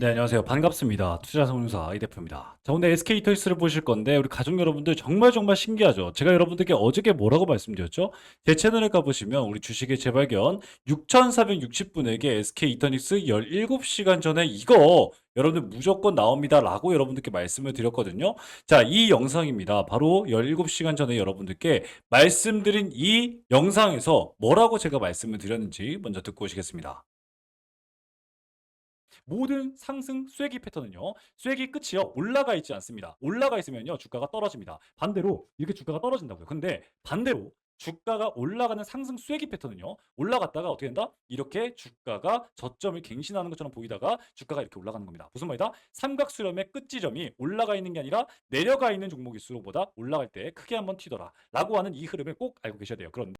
네, 안녕하세요. 반갑습니다. 투자성공사 이 대표입니다. 자, 오늘 SK 이터리스를 보실 건데 우리 가족 여러분들 정말 정말 신기하죠. 제가 여러분들께 어저께 뭐라고 말씀드렸죠? 제 채널에 가보시면 우리 주식의 재발견 6,460분에게 SK 이터닉스 17시간 전에 이거 여러분들 무조건 나옵니다. 라고 여러분들께 말씀을 드렸거든요. 자, 이 영상입니다. 바로 17시간 전에 여러분들께 말씀드린 이 영상에서 뭐라고 제가 말씀을 드렸는지 먼저 듣고 오시겠습니다. 모든 상승 쐐기 패턴은요. 쐐기 끝이요. 올라가 있지 않습니다. 올라가 있으면요. 주가가 떨어집니다. 반대로 이렇게 주가가 떨어진다고요. 근데 반대로 주가가 올라가는 상승 쐐기 패턴은요. 올라갔다가 어떻게 된다? 이렇게 주가가 저점을 갱신하는 것처럼 보이다가 주가가 이렇게 올라가는 겁니다. 무슨 말이다? 삼각 수렴의 끝 지점이 올라가 있는 게 아니라 내려가 있는 종목일수록보다 올라갈 때 크게 한번 튀더라. 라고 하는 이 흐름을 꼭 알고 계셔야 돼요. 그런데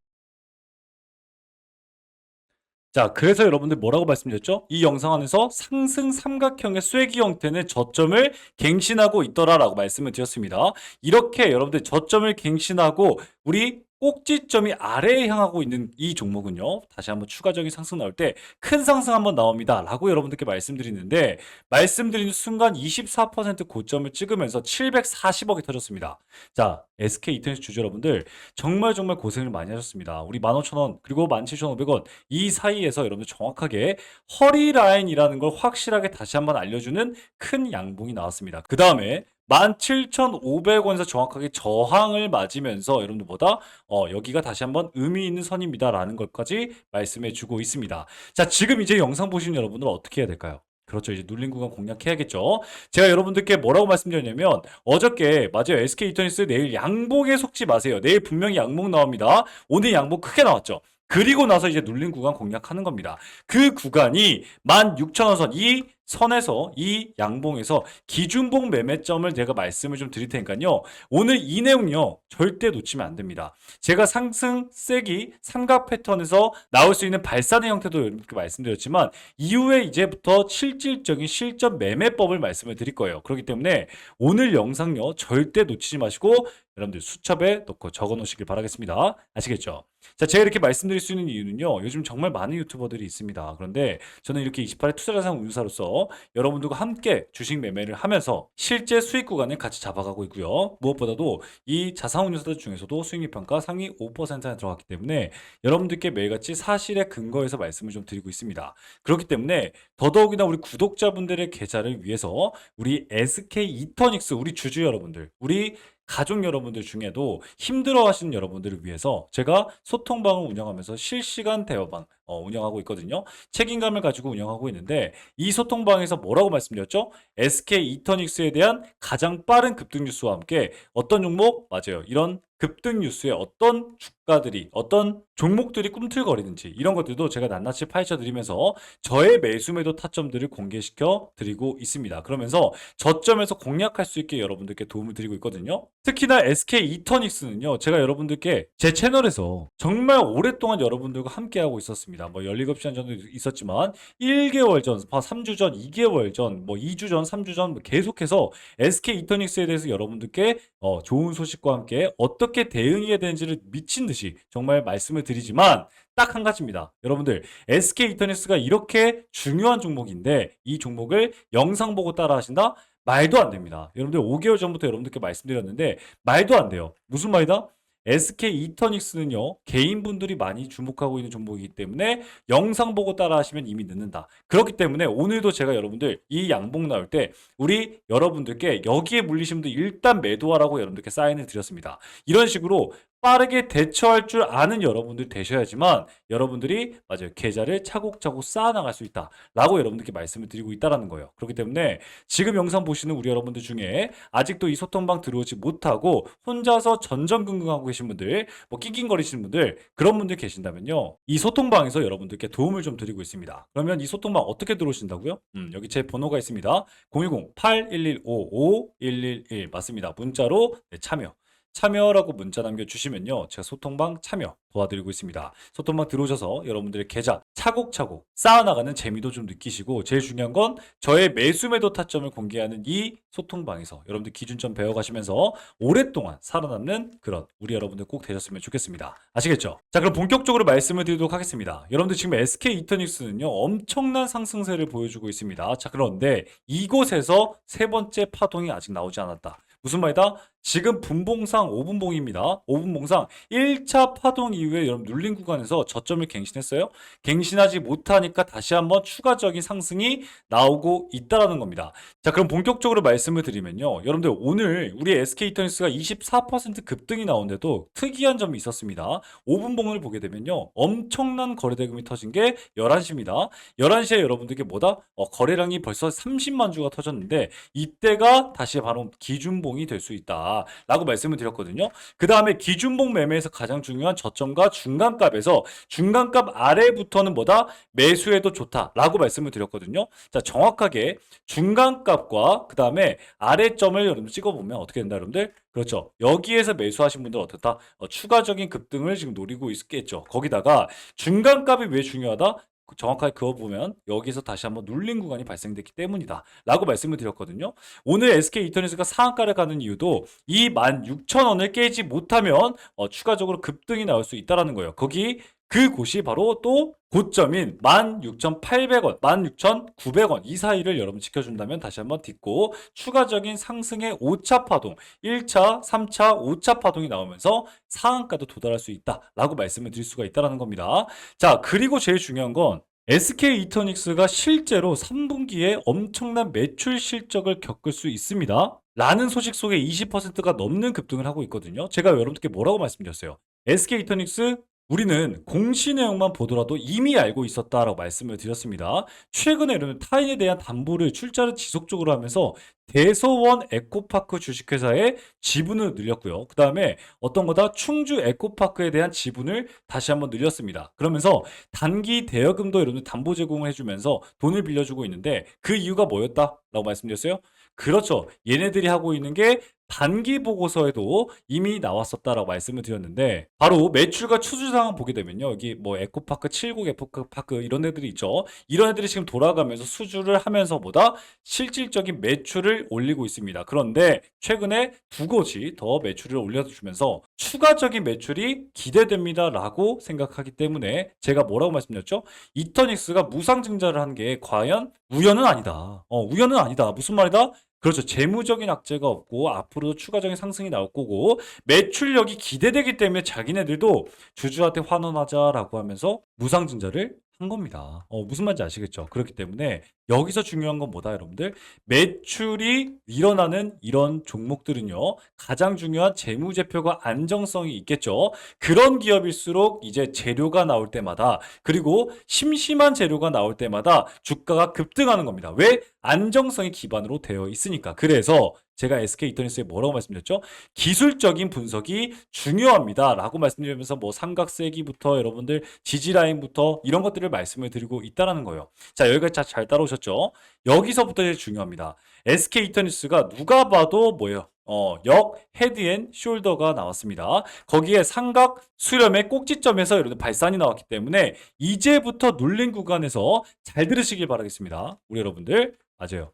자, 그래서 여러분들 뭐라고 말씀드렸죠? 이 영상 안에서 상승 삼각형의 쐐기 형태는 저점을 갱신하고 있더라라고 말씀을 드렸습니다. 이렇게 여러분들 저점을 갱신하고 우리 꼭지점이 아래에 향하고 있는 이 종목은요. 다시 한번 추가적인 상승 나올 때 큰 상승 한번 나옵니다. 라고 여러분들께 말씀드리는데 말씀드리는 순간 24% 고점을 찍으면서 740억이 터졌습니다. 자, SK 이터넷 주주 여러분들 정말 정말 고생을 많이 하셨습니다. 우리 15,000원 그리고 17,500원 이 사이에서 여러분들 정확하게 허리 라인이라는 걸 확실하게 다시 한번 알려주는 큰 양봉이 나왔습니다. 그 다음에 17,500원에서 정확하게 저항을 맞으면서 여러분들보다 어, 여기가 다시 한번 의미 있는 선입니다라는 것까지 말씀해 주고 있습니다. 자, 지금 이제 영상 보시는 여러분들은 어떻게 해야 될까요? 그렇죠. 이제 눌린 구간 공략해야겠죠. 제가 여러분들께 뭐라고 말씀드렸냐면 어저께 맞아요. SK 이터니스 내일 양봉에 속지 마세요. 내일 분명히 양봉 나옵니다. 오늘 양봉 크게 나왔죠. 그리고 나서 이제 눌린 구간 공략하는 겁니다. 그 구간이 16,000원 선, 이 선에서 이 양봉에서 기준봉 매매점을 제가 말씀을 좀 드릴 테니까요. 오늘 이 내용요. 절대 놓치면 안 됩니다. 제가 상승 세기 삼각 패턴에서 나올 수 있는 발산의 형태도 이렇게 말씀드렸지만 이후에 이제부터 실질적인 실전 매매법을 말씀을 드릴 거예요. 그렇기 때문에 오늘 영상요. 절대 놓치지 마시고 여러분들 수첩에 넣고 적어 놓으시길 바라겠습니다. 아시겠죠? 자, 제가 이렇게 말씀드릴 수 있는 이유는요. 요즘 정말 많은 유튜버들이 있습니다. 그런데 저는 이렇게 28회 투자자산 운사로서 여러분들과 함께 주식 매매를 하면서 실제 수익 구간을 같이 잡아가고 있고요. 무엇보다도 이 자산운용사들 중에서도 수익률 평가 상위 5%에 들어갔기 때문에 여러분들께 매일같이 사실의 근거에서 말씀을 좀 드리고 있습니다. 그렇기 때문에 더더욱이나 우리 구독자분들의 계좌를 위해서 우리 SK 이터닉스 우리 주주 여러분들, 우리 가족 여러분들 중에도 힘들어 하시는 여러분들을 위해서 제가 소통방을 운영하면서 실시간 대화방 어, 운영하고 있거든요. 책임감을 가지고 운영하고 있는데 이 소통방에서 뭐라고 말씀드렸죠? SK 이터닉스에 대한 가장 빠른 급등 뉴스와 함께 어떤 종목 맞아요. 이런 급등 뉴스에 어떤 주가들이 어떤 종목들이 꿈틀거리는지 이런 것들도 제가 낱낱이 파헤쳐 드리면서 저의 매수 매도 타점들을 공개시켜 드리고 있습니다. 그러면서 저점에서 공략할 수 있게 여러분들께 도움을 드리고 있거든요. 특히나 SK 이터닉스는요. 제가 여러분들께 제 채널에서 정말 오랫동안 여러분들과 함께하고 있었습니다. 뭐 17시간 전도 있었지만 1개월 전, 3주 전, 2개월 전, 뭐 2주 전, 3주 전 계속해서 SK 이터닉스에 대해서 여러분들께 어, 좋은 소식과 함께 어떻게 대응해야 되는지를 미친 듯이 정말 말씀을 드리지만 딱 한 가지입니다. 여러분들 SK 이터닉스가 이렇게 중요한 종목인데 이 종목을 영상 보고 따라 하신다? 말도 안 됩니다. 여러분들 5개월 전부터 여러분들께 말씀드렸는데 말도 안 돼요. 무슨 말이다? SK 이터닉스는요, 개인분들이 많이 주목하고 있는 종목이기 때문에 영상 보고 따라 하시면 이미 늦는다. 그렇기 때문에 오늘도 제가 여러분들 이 양봉 나올 때 우리 여러분들께 여기에 분들 일단 매도하라고 여러분들께 사인을 드렸습니다. 이런 식으로 빠르게 대처할 줄 아는 여러분들 되셔야지만 여러분들이 맞아요 계좌를 차곡차곡 쌓아나갈 수 있다라고 여러분들께 말씀을 드리고 있다라는 거예요. 그렇기 때문에 지금 영상 보시는 우리 여러분들 중에 아직도 이 소통방 들어오지 못하고 혼자서 전전긍긍하고 계신 분들, 뭐 낑낑거리시는 분들 그런 분들 계신다면요 이 소통방에서 여러분들께 도움을 좀 드리고 있습니다. 그러면 이 소통방 어떻게 들어오신다고요? 음, 여기 제 번호가 있습니다. 010-8115-5111 맞습니다. 문자로 네, 참여. 참여라고 문자 남겨주시면요. 제가 소통방 참여 도와드리고 있습니다. 소통방 들어오셔서 여러분들의 계좌 차곡차곡 쌓아나가는 재미도 좀 느끼시고 제일 중요한 건 저의 매수 매도 타점을 공개하는 이 소통방에서 여러분들 기준점 배워가시면서 오랫동안 살아남는 그런 우리 여러분들 꼭 되셨으면 좋겠습니다. 아시겠죠? 자 그럼 본격적으로 말씀을 드리도록 하겠습니다. 여러분들 지금 SK 이터닉스는요 엄청난 상승세를 보여주고 있습니다. 자 그런데 이곳에서 세 번째 파동이 아직 나오지 않았다. 무슨 말이다? 지금 분봉상 5분봉입니다. 5분봉상 1차 파동 이후에 여러분 눌린 구간에서 저점을 갱신했어요. 갱신하지 못하니까 다시 한번 추가적인 상승이 나오고 있다라는 겁니다. 자, 그럼 본격적으로 말씀을 드리면요. 여러분들 오늘 우리 SK이터니스가 24% 급등이 나오는데도 특이한 점이 있었습니다. 5분봉을 보게 되면요. 엄청난 거래대금이 터진 게 11시입니다. 11시에 여러분들께 뭐다? 어, 거래량이 벌써 30만 주가 터졌는데 이때가 다시 바로 기준봉이 될 수 있다. 라고 말씀을 드렸거든요. 그 다음에 기준봉 매매에서 가장 중요한 저점과 중간값에서 중간값 아래부터는 뭐다? 매수해도 좋다라고 말씀을 드렸거든요. 자, 정확하게 중간값과 그 다음에 아래점을 여러분들 찍어보면 어떻게 된다, 여러분들? 그렇죠. 여기에서 매수하신 분들 어떻다? 어, 추가적인 급등을 지금 노리고 있겠죠. 거기다가 중간값이 왜 중요하다? 그 정확하게 그거 보면 여기서 다시 한번 눌린 구간이 발생됐기 때문이다. 라고 말씀을 드렸거든요. 오늘 SK 이터넷가 상한가를 가는 이유도 이 16,000원을 깨지 못하면 어, 추가적으로 급등이 나올 수 있다라는 거예요. 거기 그 곳이 바로 또 고점인 16,800원, 16,900원 이 사이를 여러분 지켜준다면 다시 한번 딛고 추가적인 상승의 5차 파동, 1차, 3차, 5차 파동이 나오면서 상한가도 도달할 수 있다라고 말씀을 드릴 수가 있다라는 겁니다. 자, 그리고 제일 중요한 건 SK 이터닉스가 실제로 3분기에 엄청난 매출 실적을 겪을 수 있습니다. 라는 소식 속에 20%가 넘는 급등을 하고 있거든요. 제가 여러분들께 뭐라고 말씀드렸어요? SK 이터닉스 우리는 공시 내용만 보더라도 이미 알고 있었다라고 말씀을 드렸습니다. 최근에 이런 타인에 대한 담보를 출자를 지속적으로 하면서 대서원 에코파크 주식회사의 지분을 늘렸고요. 그 다음에 어떤 거다 충주 에코파크에 대한 지분을 다시 한번 늘렸습니다. 그러면서 단기 대여금도 여러분들 담보 제공을 해주면서 돈을 빌려주고 있는데 그 이유가 뭐였다 라고 말씀드렸어요? 그렇죠. 얘네들이 하고 있는 게 단기 보고서에도 이미 나왔었다라고 말씀을 드렸는데 바로 매출과 추주 상황 보게 되면요. 여기 뭐 에코파크 70 에코파크 이런 애들이 있죠. 이런 애들이 지금 돌아가면서 수주를 하면서보다 실질적인 매출을 올리고 있습니다. 그런데 최근에 두 곳이 더 매출을 올려주면서 추가적인 매출이 기대됩니다라고 생각하기 때문에 제가 뭐라고 말씀드렸죠? 이터닉스가 무상증자를 한 게 과연 우연은 아니다. 어, 우연은 아니다. 무슨 말이다? 그렇죠. 재무적인 악재가 없고 앞으로도 추가적인 상승이 나올 거고 매출력이 기대되기 때문에 자기네들도 주주한테 환원하자라고 하면서 무상증자를 한 겁니다. 어, 무슨 말인지 아시겠죠? 그렇기 때문에 여기서 중요한 건 뭐다, 여러분들? 매출이 일어나는 이런 종목들은요, 가장 중요한 재무제표가 안정성이 있겠죠. 그런 기업일수록 이제 재료가 나올 때마다, 그리고 심심한 재료가 나올 때마다 주가가 급등하는 겁니다. 왜? 안정성이 기반으로 되어 있으니까. 그래서 제가 SK 이터니스에 뭐라고 말씀드렸죠? 기술적인 분석이 중요합니다. 라고 말씀드리면서 뭐 삼각세기부터 여러분들 지지라인부터 이런 것들을 말씀을 드리고 있다라는 거예요. 자, 여기까지 자- 잘 따라오셨죠? 여기서부터 제일 중요합니다. SK 이터니스가 누가 봐도 뭐예요? 어, 역 헤드 앤 숄더가 나왔습니다. 거기에 삼각 수렴의 꼭지점에서 여러분 발산이 나왔기 때문에 이제부터 눌린 구간에서 잘 들으시길 바라겠습니다. 우리 여러분들 맞아요.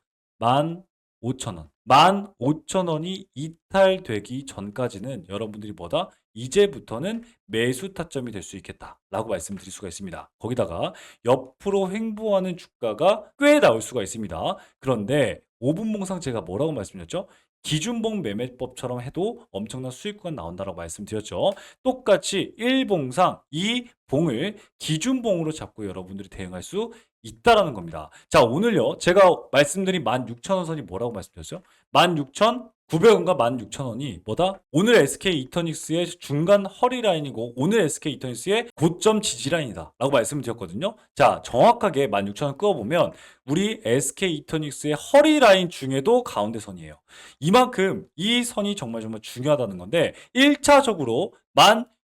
15,000원. 15,000원이 이탈되기 전까지는 여러분들이 뭐다? 이제부터는 매수 타점이 될 수 있겠다라고 말씀드릴 수가 있습니다. 거기다가 옆으로 횡보하는 주가가 꽤 나올 수가 있습니다. 그런데 5분봉상 제가 뭐라고 말씀드렸죠? 기준봉 매매법처럼 해도 엄청난 수익구가 나온다라고 말씀드렸죠. 똑같이 1봉상 이 봉을 기준봉으로 잡고 여러분들이 대응할 수 있다라는 겁니다. 자, 오늘요. 제가 말씀드린 16,000원 선이 뭐라고 말씀드렸어요? 16,900원과 16,000원이 뭐다? 오늘 SK 이터닉스의 중간 허리 라인이고 오늘 SK 이터닉스의 고점 지지 라인이다. 라고 말씀드렸거든요. 자, 정확하게 16,000원 끄어보면 우리 SK 이터닉스의 허리 라인 중에도 가운데 선이에요. 이만큼 이 선이 정말 정말 중요하다는 건데 1차적으로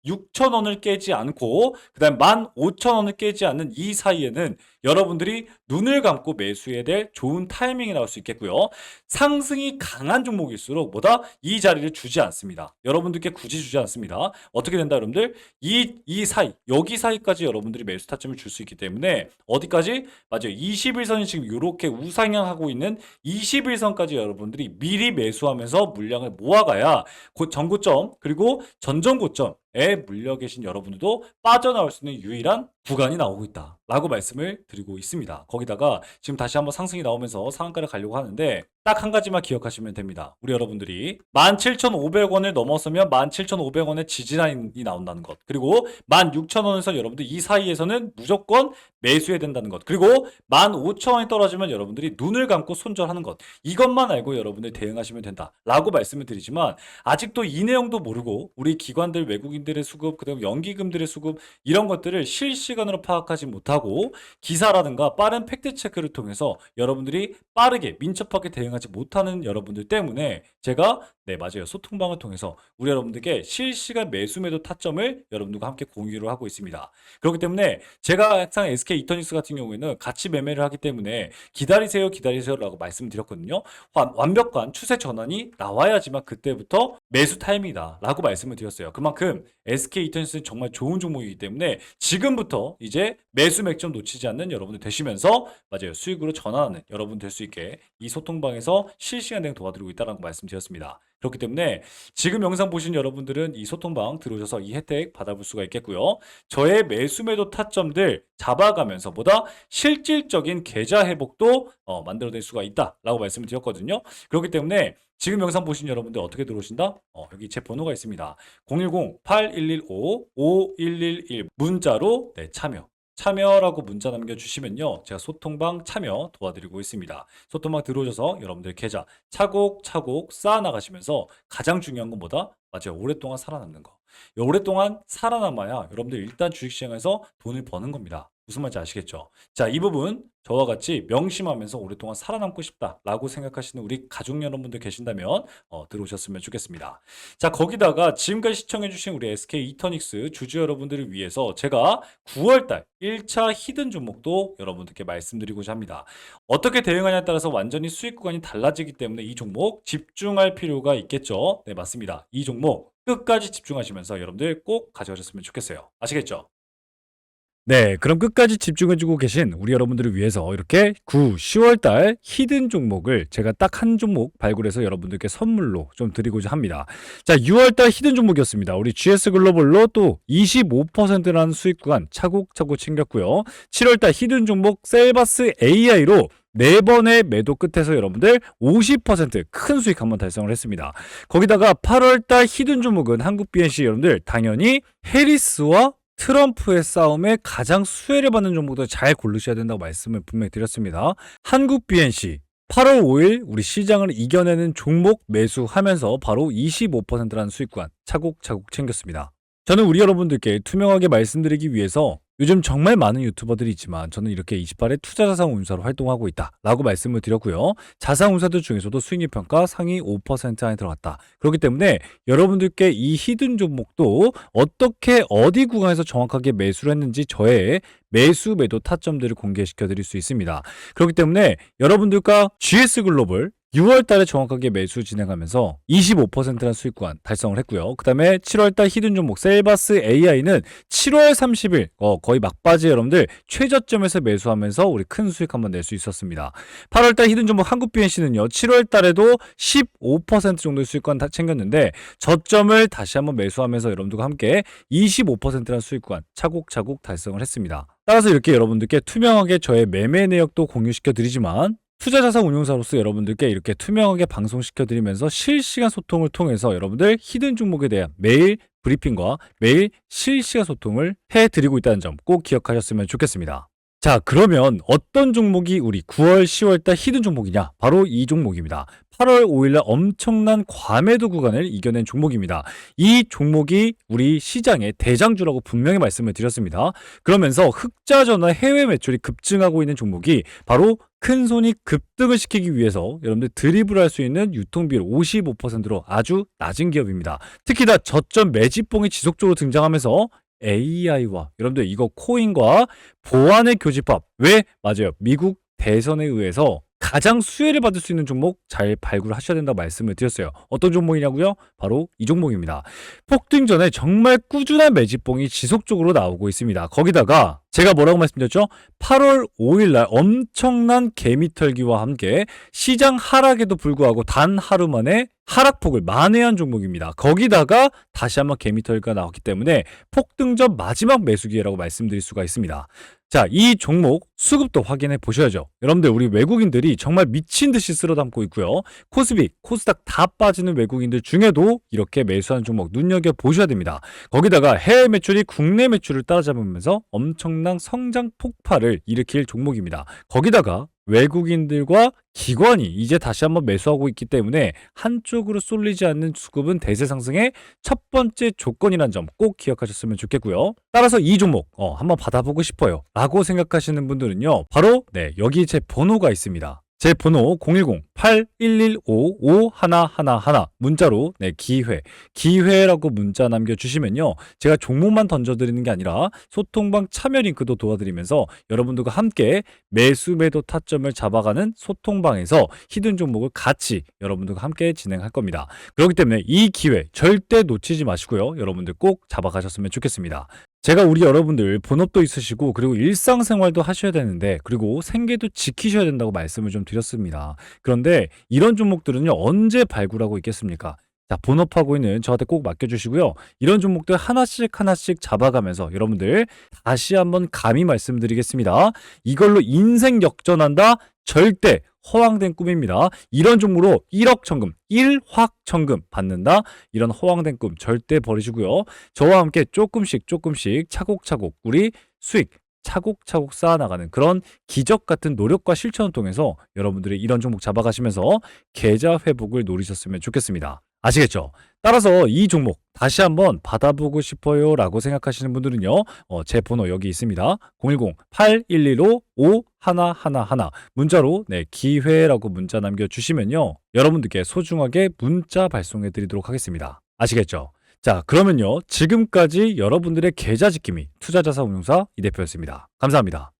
16,000원을 깨지 않고 그 다음 15,000원을 깨지 않는 이 사이에는 여러분들이 눈을 감고 매수해야 될 좋은 타이밍이 나올 수 있겠고요. 상승이 강한 종목일수록 뭐다? 이 자리를 주지 않습니다. 여러분들께 굳이 주지 않습니다. 어떻게 된다, 여러분들? 이, 이 사이, 여기 사이까지 여러분들이 매수 타점을 줄 수 있기 때문에 어디까지? 맞아요. 21선이 지금 이렇게 우상향하고 있는 21선까지 여러분들이 미리 매수하면서 물량을 모아가야 곧 전고점 그리고 전전고점에 물려 계신 여러분들도 빠져나올 수 있는 유일한 구간이 나오고 있다. 라고 말씀을 드리고 있습니다. 거기다가 지금 다시 한번 상승이 나오면서 상한가를 가려고 하는데 딱 한 가지만 기억하시면 됩니다. 우리 여러분들이 17,500원을 넘어서면 17,500원의 지지라인이 나온다는 것. 그리고 16,000원에서 여러분들 이 사이에서는 무조건 매수해야 된다는 것. 그리고 15,000원이 떨어지면 여러분들이 눈을 감고 손절하는 것. 이것만 알고 여러분들 대응하시면 된다. 라고 말씀을 드리지만 아직도 이 내용도 모르고 우리 기관들 외국인들의 수급, 그다음 연기금들의 수급 이런 것들을 실시간으로 파악하지 못하고 기사라든가 빠른 팩트 체크를 통해서 여러분들이 빠르게 민첩하게 대응 하지 못하는 여러분들 때문에 제가 네 맞아요 소통방을 통해서 우리 여러분들께 실시간 매수 매도 타점을 여러분들과 함께 공유를 하고 있습니다. 그렇기 때문에 제가 항상 SK 이터닉스 같은 경우에는 같이 매매를 하기 때문에 기다리세요 기다리세요라고 말씀드렸거든요. 완- 완벽한 추세 전환이 나와야지만 그때부터 매수 타임이다 라고 말씀을 드렸어요. 그만큼 SK 이터닉스는 정말 좋은 종목이기 때문에 지금부터 이제 매수 맥점 놓치지 않는 여러분들 되시면서 맞아요 수익으로 전환하는 여러분 될 수 있게 이 소통방에서 실시간 대응 도와드리고 있다는 말씀드렸습니다. 그렇기 때문에 지금 영상 보신 여러분들은 이 소통방 들어오셔서 이 혜택 받아볼 수가 있겠고요. 저의 매수 매도 타점들 잡아가면서 보다 실질적인 계좌 회복도 어, 만들어낼 수가 있다라고 말씀을 드렸거든요. 그렇기 때문에 지금 영상 보신 여러분들 어떻게 들어오신다? 어, 여기 제 번호가 있습니다. 010-8115-5111 문자로 네, 참여. 참여라고 문자 남겨주시면요. 제가 소통방 참여 도와드리고 있습니다. 소통방 들어오셔서 여러분들 계좌 차곡차곡 쌓아나가시면서 가장 중요한 건 뭐다? 맞아요. 오랫동안 살아남는 거. 오랫동안 살아남아야 여러분들 일단 주식시장에서 돈을 버는 겁니다. 무슨 말인지 아시겠죠? 자, 이 부분 저와 같이 명심하면서 오랫동안 살아남고 싶다라고 생각하시는 우리 가족 여러분들 계신다면 어, 들어오셨으면 좋겠습니다. 자, 거기다가 지금까지 시청해주신 우리 SK 이터닉스 주주 여러분들을 위해서 제가 9월달 1차 히든 종목도 여러분들께 말씀드리고자 합니다. 어떻게 대응하냐에 따라서 완전히 수익 구간이 달라지기 때문에 이 종목 집중할 필요가 있겠죠. 네, 맞습니다. 이 종목 끝까지 집중하시면서 여러분들 꼭 가져가셨으면 좋겠어요. 아시겠죠? 네, 그럼 끝까지 집중해주고 계신 우리 여러분들을 위해서 이렇게 9, 10월달 히든 종목을 제가 딱 한 종목 발굴해서 여러분들께 선물로 좀 드리고자 합니다. 자, 6월달 히든 종목이었습니다. 우리 GS 글로벌로 또 25%라는 수익 구간 차곡차곡 챙겼고요. 7월달 히든 종목 셀바스 AI로 네 번의 매도 끝에서 여러분들 50%큰 수익 한번 달성을 했습니다. 거기다가 8월달 히든 종목은 한국 BNC 여러분들 당연히 해리스와 트럼프의 싸움에 가장 수혜를 받는 종목도 잘 고르셔야 된다고 말씀을 분명히 드렸습니다. 한국 BNC 8월 5일 우리 시장을 이겨내는 종목 매수하면서 바로 25%라는 수익관 차곡차곡 챙겼습니다. 저는 우리 여러분들께 투명하게 말씀드리기 위해서 요즘 정말 많은 유튜버들이 있지만 저는 이렇게 28의 투자 자산운사로 활동하고 있다라고 말씀을 드렸고요. 자산운사들 중에서도 수익률 평가 상위 5% 안에 들어갔다. 그렇기 때문에 여러분들께 이 히든 종목도 어떻게 어디 구간에서 정확하게 매수를 했는지 저의 매수 매도 타점들을 공개시켜 드릴 수 있습니다. 그렇기 때문에 여러분들과 GS 글로벌 6월 달에 정확하게 매수 진행하면서 25%라는 수익 구간 달성을 했고요. 그 다음에 7월 달 히든 종목 셀바스 AI는 7월 30일 어, 거의 막바지 여러분들 최저점에서 매수하면서 우리 큰 수익 한번 낼 수 있었습니다. 8월 달 히든 종목 한국 BNC는요. 7월 달에도 15% 정도의 수익권 다 챙겼는데 저점을 다시 한번 매수하면서 여러분들과 함께 25%라는 수익 구간 차곡차곡 달성을 했습니다. 따라서 이렇게 여러분들께 투명하게 저의 매매 내역도 공유시켜 드리지만 투자자산 운용사로서 여러분들께 이렇게 투명하게 방송시켜 드리면서 실시간 소통을 통해서 여러분들 히든 종목에 대한 매일 브리핑과 매일 실시간 소통을 해 드리고 있다는 점 꼭 기억하셨으면 좋겠습니다. 자, 그러면 어떤 종목이 우리 9월, 10월 달 히든 종목이냐? 바로 이 종목입니다. 8월 5일날 엄청난 과매도 구간을 이겨낸 종목입니다. 이 종목이 우리 시장의 대장주라고 분명히 말씀을 드렸습니다. 그러면서 흑자 전화 해외 매출이 급증하고 있는 종목이 바로 큰 손이 급등을 시키기 위해서 여러분들 드리블 할수 있는 유통비율 55%로 아주 낮은 기업입니다. 특히 다 저점 매집봉이 지속적으로 등장하면서 AI와 여러분들 이거 코인과 보안의 교집합. 왜? 맞아요. 미국 대선에 의해서 가장 수혜를 받을 수 있는 종목 잘 발굴하셔야 된다고 말씀을 드렸어요. 어떤 종목이냐고요? 바로 이 종목입니다. 폭등 전에 정말 꾸준한 매집봉이 지속적으로 나오고 있습니다. 거기다가 제가 뭐라고 말씀드렸죠? 8월 5일날 엄청난 개미털기와 함께 시장 하락에도 불구하고 단 하루 만에 하락폭을 만회한 종목입니다. 거기다가 다시 한번 개미털기가 나왔기 때문에 폭등 전 마지막 매수 기회라고 말씀드릴 수가 있습니다. 자, 이 종목 수급도 확인해 보셔야죠. 여러분들 우리 외국인들이 정말 미친 듯이 쓸어 담고 있고요. 코스피, 코스닥 다 빠지는 외국인들 중에도 이렇게 매수하는 종목 눈여겨 보셔야 됩니다. 거기다가 해외 매출이 국내 매출을 따라잡으면서 엄청난 성장 폭발을 일으킬 종목입니다. 거기다가 외국인들과 기관이 이제 다시 한번 매수하고 있기 때문에 한쪽으로 쏠리지 않는 수급은 대세 상승의 첫 번째 조건이라는 점꼭 기억하셨으면 좋겠고요. 따라서 이 종목 어, 한번 받아보고 싶어요 라고 생각하시는 분들은요. 바로 네 여기 제 번호가 있습니다. 제 번호 010-8115-5111 문자로 네 기회 기회라고 문자 남겨주시면요 제가 종목만 던져드리는 게 아니라 소통방 참여 링크도 도와드리면서 여러분들과 함께 매수 매도 타점을 잡아가는 소통방에서 히든 종목을 같이 여러분들과 함께 진행할 겁니다 그렇기 때문에 이 기회 절대 놓치지 마시고요 여러분들 꼭 잡아가셨으면 좋겠습니다 제가 우리 여러분들 본업도 있으시고 그리고 일상생활도 하셔야 되는데 그리고 생계도 지키셔야 된다고 말씀을 좀 드렸습니다. 그런데 이런 종목들은요 언제 발굴하고 있겠습니까? 자 본업하고 있는 저한테 꼭 맡겨주시고요. 이런 종목들 하나씩 하나씩 잡아가면서 여러분들 다시 한번 감히 말씀드리겠습니다. 이걸로 인생 역전한다 절대 허황된 꿈입니다. 이런 종목으로 1억 천금, 1확 천금 받는다. 이런 허황된 꿈 절대 버리시고요. 저와 함께 조금씩 조금씩 차곡차곡 우리 수익 차곡차곡 쌓아나가는 그런 기적 같은 노력과 실천을 통해서 여러분들이 이런 종목 잡아가시면서 계좌 회복을 노리셨으면 좋겠습니다. 아시겠죠? 따라서 이 종목 다시 한번 받아보고 싶어요 라고 생각하시는 분들은요 어, 제 번호 여기 있습니다 010-8115-5111 문자로 네 기회라고 문자 남겨주시면요 여러분들께 소중하게 문자 발송해 드리도록 하겠습니다 아시겠죠? 자 그러면요 지금까지 여러분들의 계좌 지킴이 투자자산운용사 이 대표였습니다 감사합니다